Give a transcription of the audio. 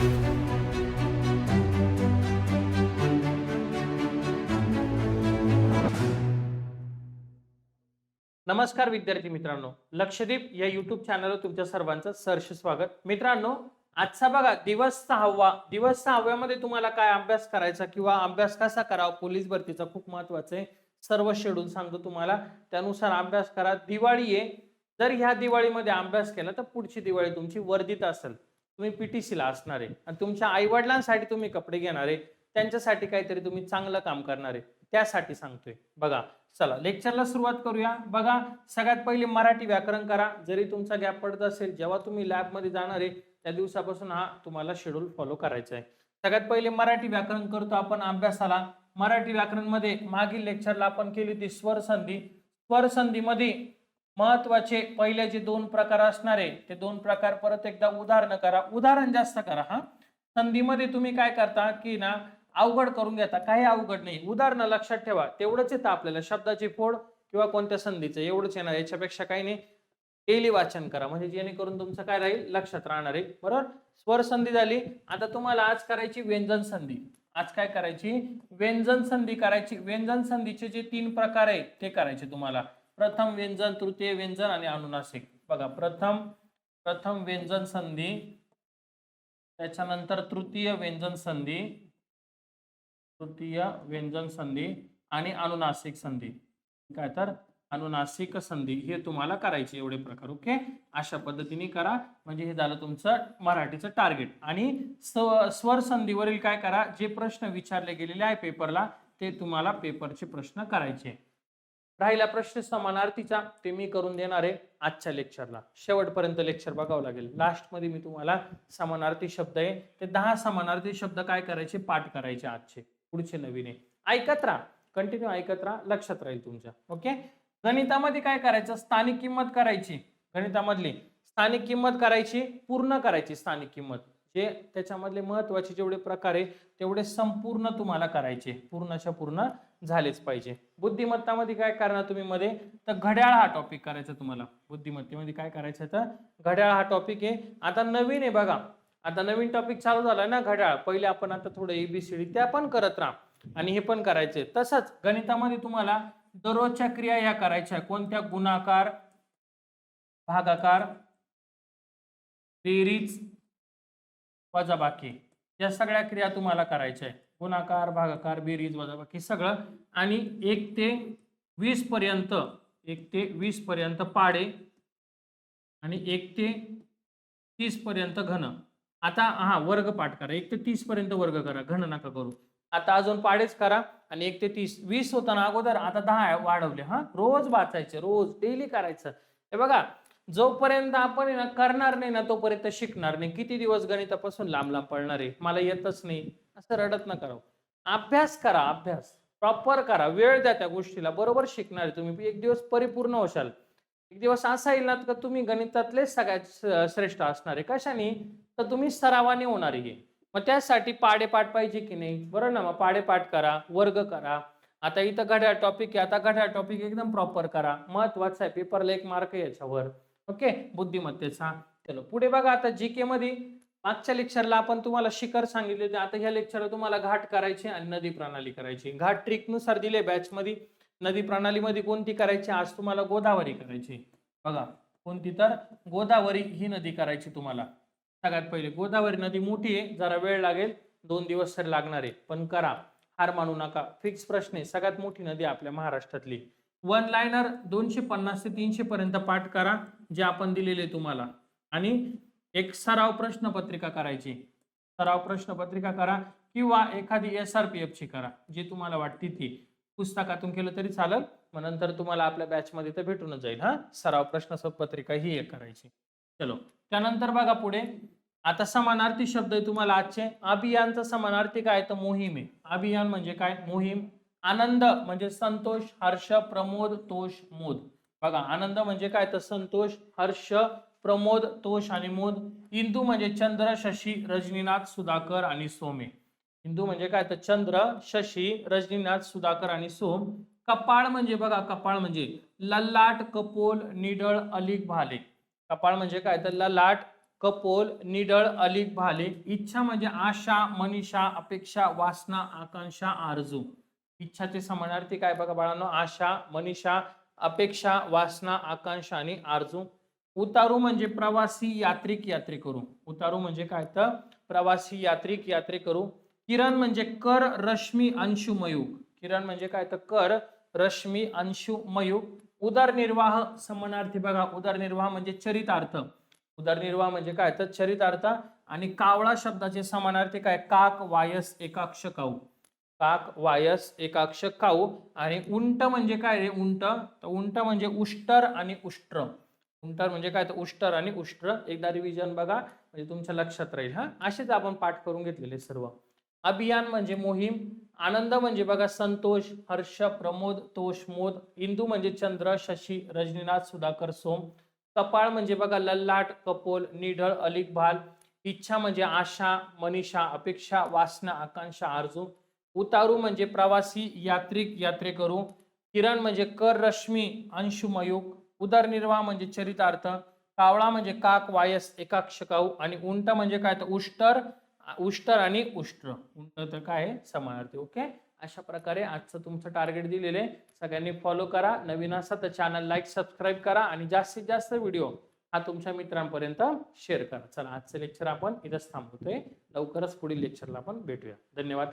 नमस्कार विद्यार्थी मित्रांनो. लक्षदीप या युट्यूब चॅनलवर तुमच्या सर्वांचं सहर्ष स्वागत. मित्रांनो आजचा बघा दिवस सहावा. दिवस सहाव्यामध्ये तुम्हाला काय अभ्यास करायचा किंवा अभ्यास कसा करावा पोलीस भरतीचा खूप महत्वाचं आहे. सर्व शेड्यूल सांगतो तुम्हाला. त्यानुसार अभ्यास करा. दिवाळी आहे. जर ह्या दिवाळीमध्ये अभ्यास केला तर पुढची दिवाळी तुमची वर्धित असेल. तुम्ही पीटीसीला असणार आहे आणि तुमच्या आईवडिलांसाठी तुम्ही कपडे घेणार आहे त्यांच्यासाठी काहीतरी तुम्ही चांगलं काम करणार आहे त्यासाठी सांगतोय. बघा चला लेक्चरला सुरुवात करूया. बघा सगळ्यात पहिले मराठी व्याकरण करा. जरी तुमचा गॅप पडत असेल जेव्हा तुम्ही लॅबमध्ये जाणार आहे त्या दिवसापासून हा तुम्हाला शेड्यूल फॉलो करायचा आहे. सगळ्यात पहिले मराठी व्याकरण करतो आपण अभ्यासाला. मराठी व्याकरणमध्ये मागील लेक्चरला आपण केली होती स्वर संधी. स्वर संधीमध्ये महत्त्वाचे पहिले जे दोन प्रकार असणारे ते दोन प्रकार परत एकदा उदाहरण करा. उदाहरण जास्त करा हा. संधीमध्ये तुम्ही काय करता की ना अवघड करून घेता. काही अवघड नाही. उदाहरणं लक्षात ठेवा. तेवढंच येतं आपल्याला. शब्दाची फोड किंवा कोणत्या संधीचं. एवढंच येणार. याच्यापेक्षा काही नाही. डेली वाचन करा. म्हणजे जेणेकरून तुमचं काय राहील? लक्षात राहणार आहे. बरोबर? स्वर संधी झाली. आता तुम्हाला आज करायची व्यंजन संधी. आज काय करायची? व्यंजन संधी करायची. व्यंजन संधीचे जे तीन प्रकार आहेत ते करायचे तुम्हाला. प्रथम व्यंजन तृतीय व्यंजन आणि अनुनासिक. बघा प्रथम प्रथम व्यंजन संधी त्याच्यानंतर तृतीय व्यंजन संधी तृतीय व्यंजन संधी आणि अनुनासिक संधी. काय तर अनुनासिक संधी हे तुम्हाला करायचे एवढे प्रकार ओके? अशा पद्धतीने करा. म्हणजे हे झालं तुमचं मराठीचं टार्गेट आणि स्व- स्वर संधीवरील काय करा? जे प्रश्न विचारले गेलेले आहे पेपरला ते तुम्हाला पेपरचे प्रश्न करायचे. राहिला प्रश्न समानार्थीचा ते मी करून देणार आहे आजच्या लेक्चरला शेवटपर्यंत लेक्चर बघावं लागेल. लास्टमध्ये मी तुम्हाला समानार्थी शब्द आहे. ते दहा समानार्थी शब्द काय करायचे? पाठ करायचे आजचे. पुढचे नवीन आहे. ऐकत राहा. कंटिन्यू ऐकत राहा. लक्षात राहील तुमच्या. ओके गणितामध्ये काय करायचं? स्थानिक किंमत करायची. गणितामधली. स्थानिक किंमत करायची. पूर्ण करायची स्थानिक किंमत. जे त्याच्यामधले महत्त्वाचे जेवढे प्रकार आहे तेवढे संपूर्ण तुम्हाला करायचे. पूर्णच्या पूर्ण झालेच पाहिजे. बुद्धिमत्तामध्ये काय करणार तुम्ही मध्ये? तर घड्याळ हा टॉपिक करायचा तुम्हाला. बुद्धिमत्तेमध्ये काय करायचं तर? घड्याळ हा टॉपिक आहे. आता नवीन आहे बघा. आता नवीन टॉपिक चालू झालाय ना घड्याळ. पहिले आपण आता थोडं एबीसीडी त्या पण करत राहा. आणि हे पण करायचे तसंच गणितामध्ये तुम्हाला दररोजच्या क्रिया या करायच्या कोणत्या? गुणाकार भागाकार बेरीज वजाबाकी. या सगळ्या क्रिया तुम्हाला करायच्या आहे गुणाकार भागाकार बेरीज वजाबाकी सगळं. आणि एक ते वीस पर्यंत एक ते वीस पर्यंत पाडे. आणि एक ते तीस पर्यंत घन. आता हा वर्ग पाठ करा. एक ते तीस पर्यंत वर्ग करा. घन नका करू. आता अजून पाडेच करा. आणि एक ते तीस. वीस होताना अगोदर आता दहा वाढवले हा? रोज वाचायचे रोज. डेली करायचं. हे बघा जोपर्यंत आपण ना करणार नाही ना तोपर्यंत शिकणार नाही. किती दिवस गणितापासून लांब लांब पडणार आहे? मला येतच नाही. असं रडत न करावं अभ्यास करा अभ्यास. प्रॉपर करा. वेळ द्या त्या गोष्टीला. बरोबर शिकणार तुम्ही. एक दिवस परिपूर्ण होशाल. एक दिवस असा येईल ना का तुम्ही गणितातले सगळ्यात श्रेष्ठ असणार आहे. कशाने? तर तुम्ही सरावाने होणार आहे मग त्यासाठी पाडेपाठ पाहिजे की नाही? बरोबर ना. मग पाडेपाठ करा वर्ग करा. आता इथं घड्याळ टॉपिक आहे. आता घड्याळ टॉपिक एकदम प्रॉपर करा. महत्त्वाचा आहे. पेपरला एक मार्क आहे याच्यावर. ओके बुद्धिमत्तेचा. चलो. पुढे बघा आता जी के मध्ये. मागच्या लेक्चरला आपण तुम्हाला शिखर सांगितले आता ह्या लेक्चरला तुम्हाला घाट करायचे आणि नदी प्रणाली करायची. घाट ट्रिकनुसार दिले बॅच मध्ये नदी प्रणालीमध्ये कोणती करायची? आज तुम्हाला गोदावरी करायची. बघा कोणती तर? गोदावरी ही नदी करायची तुम्हाला. सगळ्यात पहिले गोदावरी नदी मोठी आहे. जरा वेळ लागेल. दोन दिवस तरी लागणार आहे. पण करा. हार मानू नका. फिक्स प्रश्न आहे. सगळ्यात मोठी नदी आपल्या महाराष्ट्रातली. वन लायनर दोनशे पन्नास ते तीनशे पर्यंत पाठ करा. जे आपण दिलेले तुम्हाला. आणि एक सराव प्रश्नपत्रिका करायची. सराव प्रश्नपत्रिका करा किंवा एखादी एस आर पी एफ ची करा जी तुम्हाला वाटते ती. पुस्तकातून केलं तरी चालेल मग नंतर तुम्हाला आपल्या बॅचमध्ये तर भेटूनच जाईल हा. सराव प्रश्नपत्रिका ही एक करायची. चलो त्यानंतर बघा पुढे. आता समानार्थी शब्द आहे तुम्हाला आजचे. अभियानचा समानार्थी काय? तर मोहीम आहे. अभियान म्हणजे काय? मोहीम. आनंद म्हणजे संतोष हर्ष प्रमोद तोष मोद. बघा आनंद म्हणजे काय? तर संतोष हर्ष प्रमोद तोष आणि मोद इंदू म्हणजे चंद्र शशी रजनीनाथ सुधाकर आणि सोमे हिंदू म्हणजे काय? तर चंद्र शशी रजनीनाथ सुधाकर आणि सोम. कपाळ म्हणजे बघा कपाळ म्हणजे ललाट कपोल निडळ अलिक भाले कपाळ म्हणजे काय? तर ललाट कपोल निडळ अलिक भाले इच्छा म्हणजे आशा मनीषा अपेक्षा वासना आकांक्षा आरजू. इच्छाचे समानार्थी काय बघा बाळांनो? आशा मनीषा अपेक्षा वासना आकांक्षा आणि आरजू. उतारू म्हणजे प्रवासी यात्रिक यात्रेकरू. उतारू म्हणजे काय तर? प्रवासी यात्रिक यात्रेकरू. किरण म्हणजे कर रश्मी अंशु मयूक किरण म्हणजे काय तर? कर रश्मी अंशु मयूक उदरनिर्वाह समानार्थी बघा. उदरनिर्वाह म्हणजे चरितार्थ. उदरनिर्वाह म्हणजे काय तर? चरितार्थ आणि कावळा शब्दाचे समानार्थी काय? काक वायस एकाक्ष काऊ. काक वायस एकाक्ष काऊ. आणि उंट म्हणजे काय रे? उंट. तर उंट म्हणजे उष्टर आणि उष्ट्र. उंटर म्हणजे काय तर उष्टर आणि उष्ट्र. एकदा रिव्हिजन बघा म्हणजे तुमच्या लक्षात राहील. हा असेच आपण पाठ करून घेतलेले सर्व. अभियान म्हणजे मोहीम. आनंद म्हणजे बघा संतोष हर्ष प्रमोद तोष मोद. इंदू म्हणजे चंद्र शशी रजनीनाथ सुधाकर सोम. कपाळ म्हणजे बघा लल्लाट कपोल निढळ अलिक भाल. इच्छा म्हणजे आशा मनीषा अपेक्षा वासना आकांक्षा आरजू. उतारू म्हणजे प्रवासी यात्रिक यात्रेकरू. किरण म्हणजे कर रश्मी अंशुमयुग उदरनिर्वाह म्हणजे चरितार्थ कावळा म्हणजे काक वायस एकाक्ष काऊ आणि उंट म्हणजे काय? तर उष्टर उष्टर आणि उष्ट्र. उंट तर काय आहे? समानार्थी. ओके अशा प्रकारे आजचं तुमचं टार्गेट दिलेलं आहे. सगळ्यांनी फॉलो करा. नवीन असा तर चॅनल लाईक सबस्क्राईब करा आणि जास्तीत जास्त व्हिडिओ हा तुमच्या मित्रांपर्यंत शेअर करा. चला आजचं लेक्चर आपण इथंच थांबवतोय. लवकरच पुढील लेक्चरला आपण भेटूया. धन्यवाद.